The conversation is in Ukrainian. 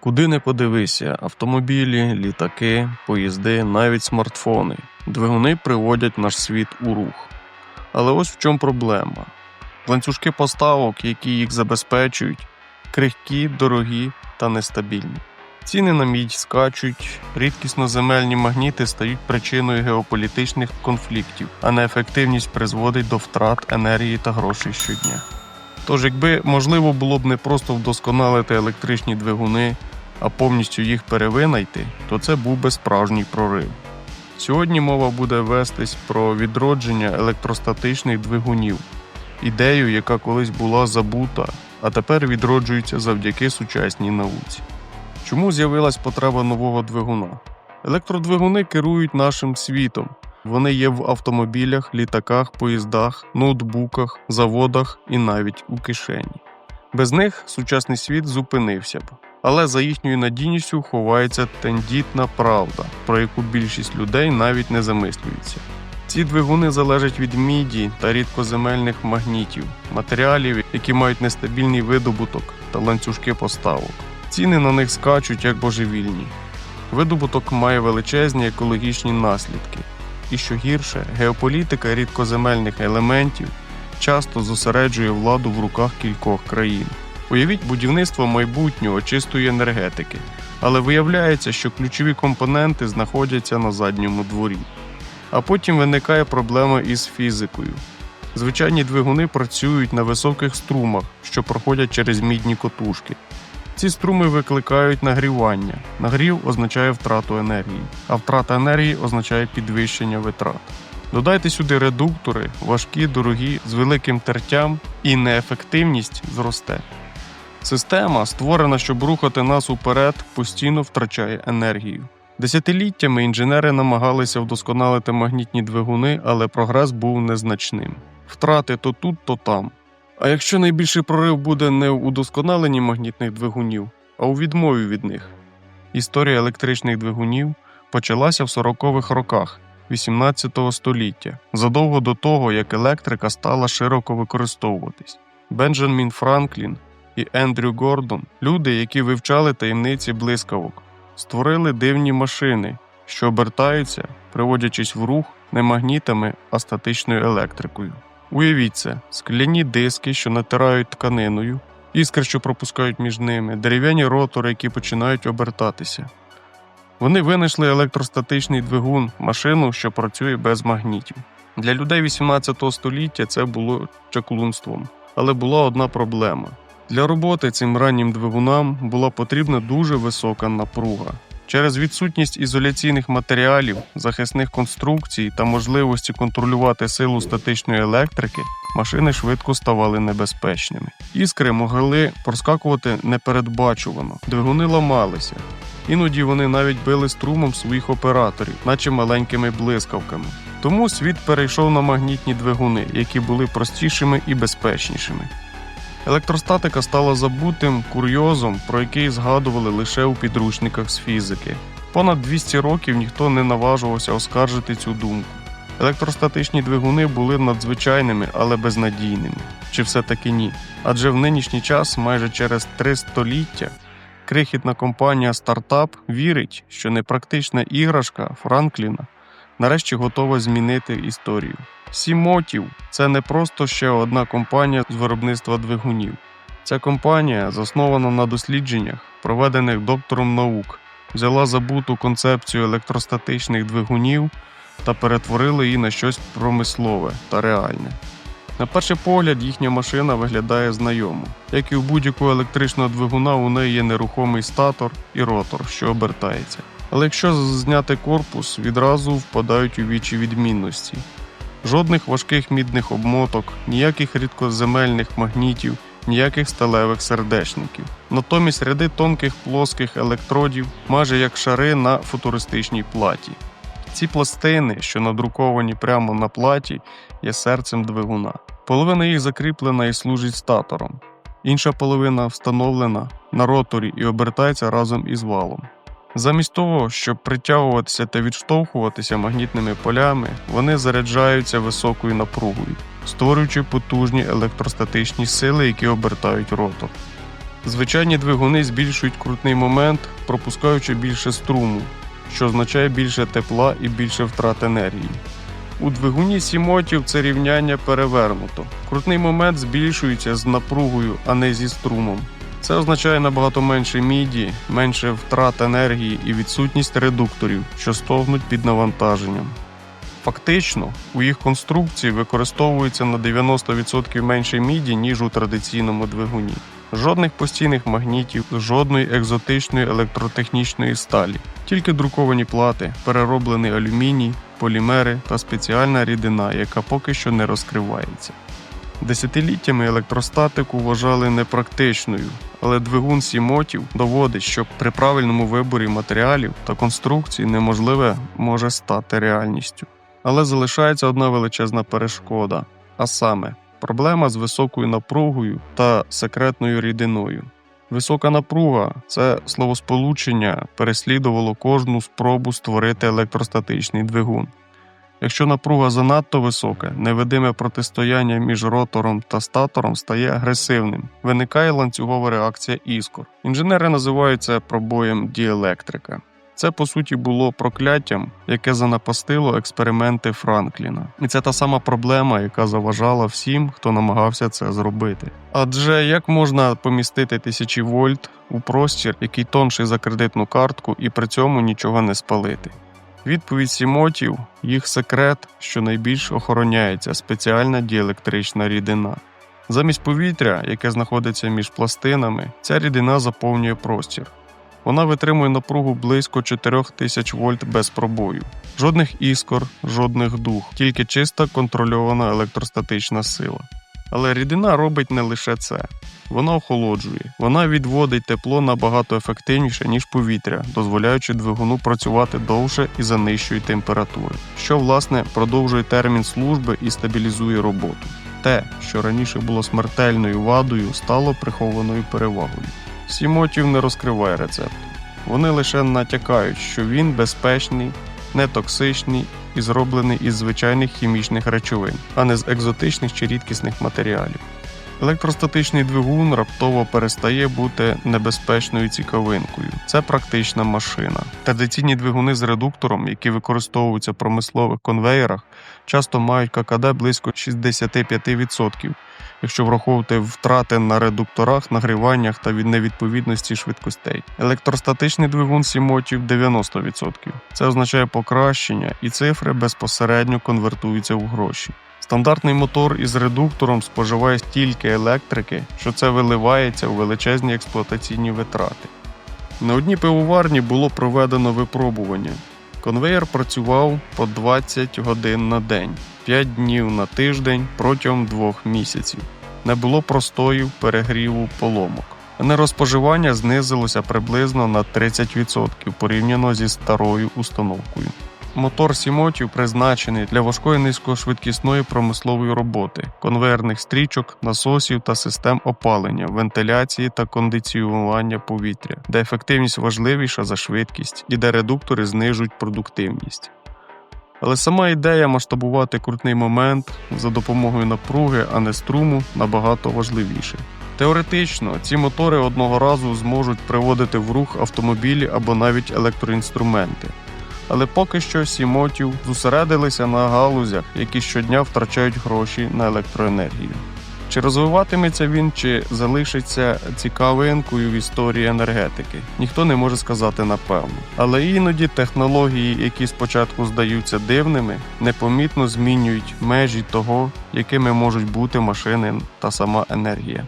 Куди не подивися, автомобілі, літаки, поїзди, навіть смартфони. Двигуни приводять наш світ у рух. Але ось в чому проблема: ланцюжки поставок, які їх забезпечують, крихкі, дорогі та нестабільні. Ціни на мідь скачуть, рідкісноземельні магніти стають причиною геополітичних конфліктів, а неефективність призводить до втрат енергії та грошей щодня. Тож, якби можливо було б не просто вдосконалити електричні двигуни, а повністю їх перевинайти, то це був би справжній прорив. Сьогодні мова буде вестись про відродження електростатичних двигунів, ідею, яка колись була забута, а тепер відроджується завдяки сучасній науці. Чому з'явилась потреба нового двигуна? Електродвигуни керують нашим світом. Вони є в автомобілях, літаках, поїздах, ноутбуках, заводах і навіть у кишені. Без них сучасний світ зупинився б. Але за їхньою надійністю ховається тендітна правда, про яку більшість людей навіть не замислюється. Ці двигуни залежать від міді та рідкоземельних магнітів, матеріалів, які мають нестабільний видобуток та ланцюжки поставок. Ціни на них скачуть як божевільні. Видобуток має величезні екологічні наслідки. І що гірше, геополітика рідкоземельних елементів часто зосереджує владу в руках кількох країн. Уявіть будівництво майбутнього чистої енергетики, але виявляється, що ключові компоненти знаходяться на задньому дворі. А потім виникає проблема із фізикою. Звичайні двигуни працюють на високих струмах, що проходять через мідні котушки. Ці струми викликають нагрівання. Нагрів означає втрату енергії, а втрата енергії означає підвищення витрат. Додайте сюди редуктори, важкі, дорогі, з великим тертям, і неефективність зросте. Система, створена, щоб рухати нас уперед, постійно втрачає енергію. Десятиліттями інженери намагалися вдосконалити магнітні двигуни, але прогрес був незначним. Втрати то тут, то там. А якщо найбільший прорив буде не в удосконаленні магнітних двигунів, а у відмові від них. Історія електричних двигунів почалася в 40-х роках 18 століття, задовго до того, як електрика стала широко використовуватись. Бенджамін Франклін і Ендрю Гордон, люди, які вивчали таємниці блискавок, створили дивні машини, що обертаються, приводячись в рух не магнітами, а статичною електрикою. Уявіть це, скляні диски, що натирають тканиною, іскри, що пропускають між ними, дерев'яні ротори, які починають обертатися. Вони винайшли електростатичний двигун, машину, що працює без магнітів. Для людей 18 століття це було чаклунством, але була одна проблема. Для роботи цим раннім двигунам була потрібна дуже висока напруга. Через відсутність ізоляційних матеріалів, захисних конструкцій та можливості контролювати силу статичної електрики, машини швидко ставали небезпечними. Іскри могли проскакувати непередбачувано, двигуни ламалися. Іноді вони навіть били струмом своїх операторів, наче маленькими блискавками. Тому світ перейшов на магнітні двигуни, які були простішими і безпечнішими. Електростатика стала забутим курйозом, про який згадували лише у підручниках з фізики. Понад 200 років ніхто не наважувався оскаржити цю думку. Електростатичні двигуни були надзвичайними, але безнадійними. Чи все таки ні? Адже в нинішній час, майже через три століття, крихітна компанія Стартап вірить, що непрактична іграшка Франкліна нарешті готова змінити історію. Сімотів це не просто ще одна компанія з виробництва двигунів. Ця компанія, заснована на дослідженнях, проведених доктором наук, взяла забуту концепцію електростатичних двигунів та перетворила її на щось промислове та реальне. На перший погляд, їхня машина виглядає знайомо. Як і у будь-якого електричного двигуна, у неї є нерухомий статор і ротор, що обертається. Але якщо зняти корпус, відразу впадають у вічі відмінності. Жодних важких мідних обмоток, ніяких рідкоземельних магнітів, ніяких сталевих сердечників. Натомість ряди тонких плоских електродів, майже як шари на футуристичній платі. Ці пластини, що надруковані прямо на платі, є серцем двигуна. Половина їх закріплена і служить статором, інша половина встановлена на роторі і обертається разом із валом. Замість того, щоб притягуватися та відштовхуватися магнітними полями, вони заряджаються високою напругою, створюючи потужні електростатичні сили, які обертають ротор. Звичайні двигуни збільшують крутний момент, пропускаючи більше струму, що означає більше тепла і більше втрат енергії. У двигуні сімотів це рівняння перевернуто. Крутний момент збільшується з напругою, а не зі струмом. Це означає набагато менше міді, менше втрат енергії і відсутність редукторів, що стогнуть під навантаженням. Фактично, у їх конструкції використовується на 90% менше міді, ніж у традиційному двигуні. Жодних постійних магнітів, жодної екзотичної електротехнічної сталі, тільки друковані плати, перероблений алюміній, полімери та спеціальна рідина, яка поки що не розкривається. Десятиліттями електростатику вважали непрактичною, але двигун сімотів доводить, що при правильному виборі матеріалів та конструкцій неможливе може стати реальністю. Але залишається одна величезна перешкода, а саме проблема з високою напругою та секретною рідиною. Висока напруга це словосполучення переслідувало кожну спробу створити електростатичний двигун. Якщо напруга занадто висока, невидиме протистояння між ротором та статором стає агресивним. Виникає ланцюгова реакція іскор. Інженери називають це пробоєм діелектрика. Це по суті було прокляттям, яке занапастило експерименти Франкліна. І це та сама проблема, яка заважала всім, хто намагався це зробити. Адже як можна помістити тисячі вольт у простір, який тонший за кредитну картку, і при цьому нічого не спалити? Відповідь сімотів їх секрет, що найбільш охороняється спеціальна діелектрична рідина. Замість повітря, яке знаходиться між пластинами, ця рідина заповнює простір. Вона витримує напругу близько 4000 вольт без пробою. Жодних іскор, жодних дух, тільки чиста контрольована електростатична сила. Але рідина робить не лише це. Вона охолоджує, вона відводить тепло набагато ефективніше, ніж повітря, дозволяючи двигуну працювати довше і за нижчої температури, що власне продовжує термін служби і стабілізує роботу. Те, що раніше було смертельною вадою, стало прихованою перевагою. Сімотів не розкриває рецепт. Вони лише натякають, що він безпечний, нетоксичний і зроблений із звичайних хімічних речовин, а не з екзотичних чи рідкісних матеріалів. Електростатичний двигун раптово перестає бути небезпечною цікавинкою. Це практична машина. Традиційні двигуни з редуктором, які використовуються в промислових конвеєрах, часто мають ККД близько 65%, якщо враховувати втрати на редукторах, нагріваннях та від невідповідності швидкостей. Електростатичний двигун сімотів 90%. Це означає покращення, і цифри безпосередньо конвертуються в гроші. Стандартний мотор із редуктором споживає стільки електрики, що це виливається у величезні експлуатаційні витрати. На одній пивоварні було проведено випробування. Конвеєр працював по 20 годин на день, 5 днів на тиждень протягом двох місяців. Не було простою перегріву, поломок. Енергоспоживання знизилося приблизно на 30% порівняно зі старою установкою. Мотор сімотів призначений для важкої низькошвидкісної промислової роботи, конвейерних стрічок, насосів та систем опалення, вентиляції та кондиціювання повітря, де ефективність важливіша за швидкість і де редуктори знижують продуктивність. Але сама ідея масштабувати крутний момент за допомогою напруги, а не струму, набагато важливіше. Теоретично ці мотори одного разу зможуть приводити в рух автомобілі або навіть електроінструменти. Але поки що сімотів зосередилися на галузях, які щодня втрачають гроші на електроенергію. Чи розвиватиметься він, чи залишиться цікавинкою в історії енергетики, ніхто не може сказати напевно. Але іноді технології, які спочатку здаються дивними, непомітно змінюють межі того, якими можуть бути машини та сама енергія.